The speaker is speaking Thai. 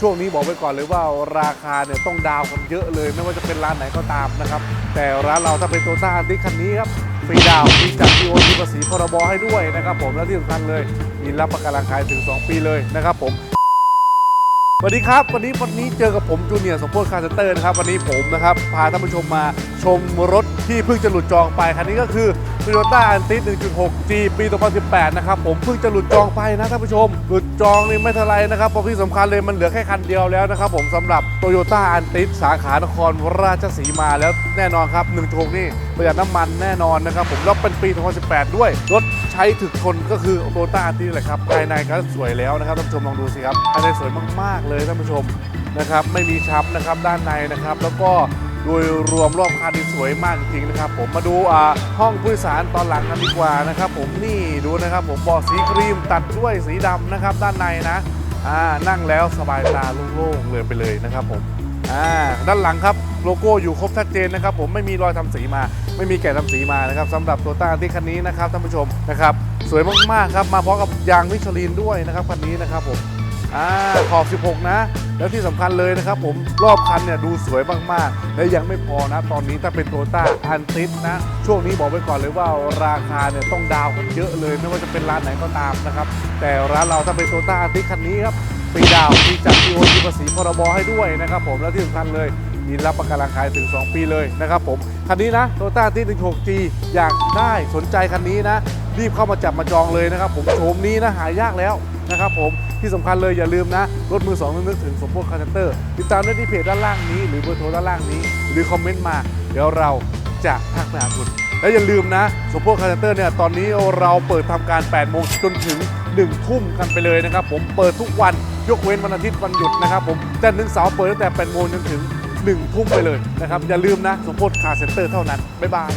ช่วงนี้บอกไปก่อนเลยว่าราคาเนี่ยต้องดาวกันเยอะเลย ไม่ว่าจะเป็นร้านไหนก็ตามนะครับ แต่ร้านเราถ้าเป็นโตต้าอันติคันนี้ครับฟรีดาวน์ฟรีจัดทีโอทีภาษีพรบให้ด้วยนะครับ ผมและที่สำคัญเลยมีรับประกันราคาถึง 2 ปีเลยนะครับผมสวัสดีครับ วันนี้วันนี้เจอกับผมจูเนียร์สมโพธิ์คาร์เซนเตอร์นะครับ วันนี้ผมนะครับ พาท่านผู้ชมมาชมรถที่เพิ่งจะหลุดจองไปคันนี้ก็คือ Toyota a n t i 1.6G ปี 2018 นะครับ ผมเพิ่งจะหลุดจองไปนะท่านผู้ชม หลุดจองนี่ไม่เท่าไรนะครับเพราะที่สำคัญเลยมันเหลือแค่คันเดียวแล้วนะครับผมสำหรับ Toyota a n t i สาขานครราชสีมาแล้วแน่นอนครับ 1.6 นี่ประหยัดน้ำมันแน่นอนนะครับผมแล้วเป็นปี 2018 ด้วย รถใช้ถึกทนก็คือ Toyota a n t i แหละครับภายในก็สวยแล้วนะครับท่านผู้ชมลองดูสิครับภายในสวยมากๆเลยท่านผู้ชมนะครับไม่มีช้ำนะครับด้านในนะครับแล้วก็ โดยรวมรอบคันที่สวยมากจริงๆนะครับ ผมมาดูห้องผู้โดยสารตอนหลังกันดีกว่านะครับ ผมนี่ดูนะครับ ผมเบาะสีครีมตัดด้วยสีดำนะครับ ด้านในนะนั่งแล้วสบายตาโล่งๆเลยไปเลยนะครับ ผมด้านหลังครับโลโก้อยู่ครบชัดเจนนะครับ ผมไม่มีรอยทำสีมา ไม่มีแกะทำสีมานะครับสำหรับตัวต้าที่คันนี้นะครับท่านผู้ชมนะครับ สวยมากๆครับมาพร้อมกับยางมิชลินด้วยนะครับคันนี้นะครับผม อ่าขอบ 16 นะ แล้วที่สำคัญเลยนะครับ ผมรอบคันเนี่ยดูสวยมากๆ และยังไม่พอนะ ตอนนี้ถ้าเป็นโตต้าอันติสนะ ช่วงนี้บอกไว้ก่อนเลยว่าราคาเนี่ยต้องดาวกันเยอะเลย ไม่ว่าจะเป็นร้านไหนก็ตามนะครับ แต่ร้านเราถ้าเป็นโตต้าอันติสคันนี้ครับฟรีดาวฟรีจัดทีโอทีภาษีพรบให้ด้วยนะครับผมและที่สำคัญเลยมีรับประกันราคาถึง 2 ปีเลยนะครับผม คันนี้นะโตต้าที่ 16G อยากได้สนใจคันนี้นะ รีบเข้ามาจับมาจองเลยนะครับผมโฉมนี้นะหายากแล้ว นะครับผมที่สำคัญเลยอย่าลืมนะ รถมือสองนึกถึงสมโพธิคาร์เซนเตอร์ติดตามได้ที่เพจด้านล่างนี้ หรือเบอร์โทรด้านล่างนี้ หรือคอมเมนต์มา เดี๋ยวเราจะทักไปหาคุณและอย่าลืมนะสมโพธิคาร์เซนเตอร์เนี่ยตอนนี้เราเปิดทำการ 8 โมงจนถึง 1 ทุ่มกันไปเลยนะครับ ผมเปิดทุกวันยกเว้นวันอาทิตย์วันหยุดนะครับผมแต่ถึงเสาร์เปิดตั้งแต่ 8 โมงจนถึง 1 ทุ่มไปเลยนะครับอย่าลืมนะสมโพธิคาร์เซนเตอร์เท่านั้น บ๊ายบาย